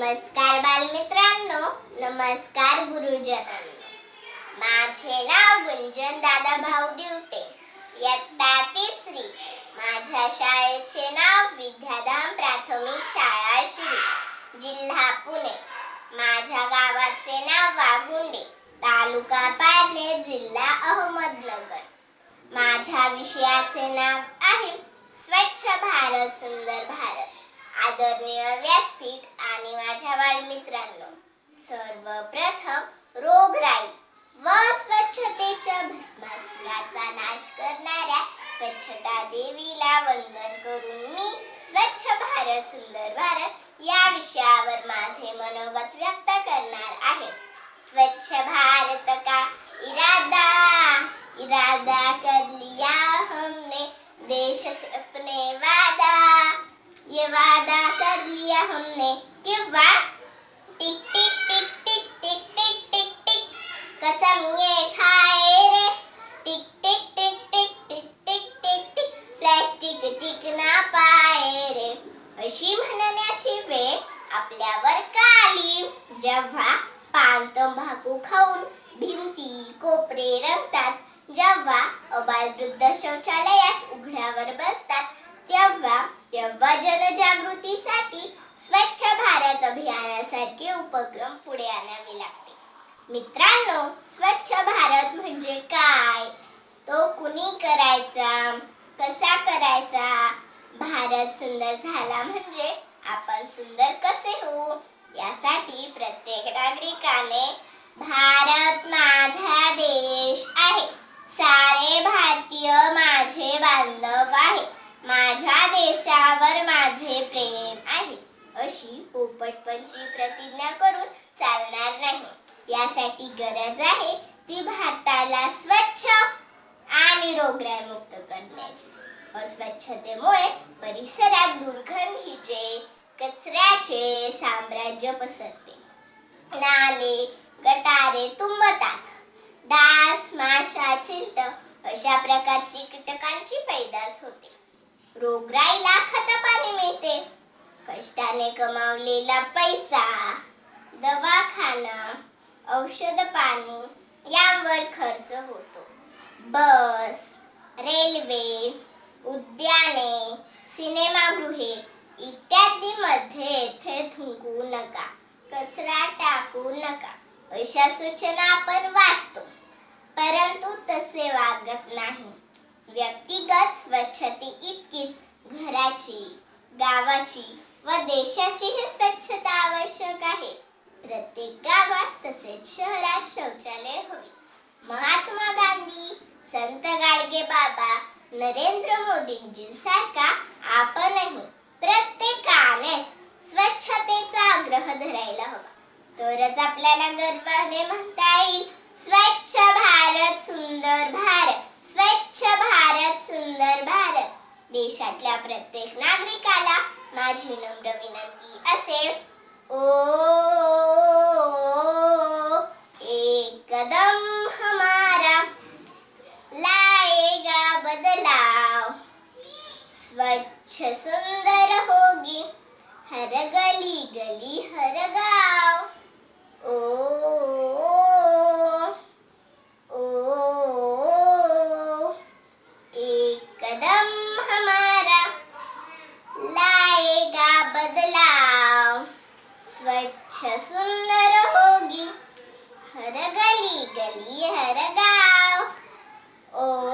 नमस्कार बालमित्रांनो नमस्कार गुरुजनांनो. माझे नाव गुंजन दादा भाऊ दिवटे. इयत्ता तिसरी. माझ्या शाळेचे नाव विद्याधाम प्राथमिक शाळा श्री जिल्हा पुणे. माझ्या गावाचे नाव वाघुंडे तालुका पारनेर जिल्हा अहमदनगर. माझ्या विषयाचे नाव आहे स्वच्छ भारत सुंदर भारत. आदरणीय व्यासपीठ आणि माझ्या बालमित्रांनो सर्वप्रथम रोगराई व स्वच्छतेच्या भस्मासुराचा नाश करणाऱ्या स्वच्छता देवीला वंदन करून मी स्वच्छ भारत सुंदर भारत या विषयावर माझे मनोगत व्यक्त करणार आहे. स्वच्छ भारत का इरादा? इरादा कर लिया हमने देश से अपने वादा. ये वादा कर लिया हमने किंवा tick tick tick tick tick tick tick tick कसम ये खाए रे tick tick tick tick tick tick tick tick plastic tick ना पाए रे अशी म्हणण्याची वेळ आपल्यावर का आली जेव्हा पान तंबाखू खाऊन भिंती कोपरे रंगतात जेव्हा अबालवृद्ध शौचालयास उघड्यावर बसतात भारत अभियानासारखे उपक्रम पुढे आणावे लागते. मित्रांनो स्वच्छ भारत म्हणजे काय? तो कुणी करायचा? कसा करायचा? भारत सुंदर झाला म्हणजे आपण सुंदर कसे होऊ? यासाठी प्रत्येक नागरिकाने भारत माझा देश आहे. सारे भारतीय माझे बांधव आहे. माझ्या देशावर माझे प्रेम आहे. अशी पोपटपंची प्रतिज्ञा करून चालणार नाही. यासाठी गरज आहे ती भारताला स्वच्छ आणि रोगराईमुक्त करण्याची. अस्वच्छतेमुळे परिसरात दुर्गंधीचे कचऱ्याचे साम्राज्य पसरते. नाले गटारे तुंबतात. डास माशा चिलट अशा प्रकारची कीटकांची पैदास होते. रोगराईला खतपाणी मिळते. कष्टाने कमावलेला पैसा दवाखाना औषध पाणी यांवर खर्च होतो. बस रेल्वे उद्याने सिनेमागृहे इत्यादीमध्ये येथे थुंकू नका कचरा टाकू नका. अशा सूचना आपण वाचतो परंतु तसे वागत नाही. व्यक्तिगत स्वच्छते इतकीच घराची गावाची व देशाचीही स्वच्छता आवश्यक आहे. प्रत्येक गावात तसेच शहरात शौचालय हवे. महात्मा गांधी संत गाडगे बाबा नरेंद्र मोदींजींसारखा आपणही प्रत्येकानेच स्वच्छतेचा आग्रह धरायला हवा. तरच आपल्याला गर्वाने म्हणता येईल स्वच्छ भारत सुंदर भारत स्वच्छ भारत सुंदर भारत. देशातल्या प्रत्येक नागरिकाला ninam Ravi Nandi. Asif. Oh. अच्छा सुंदर होगी। हर गली गली हर गाव। ओ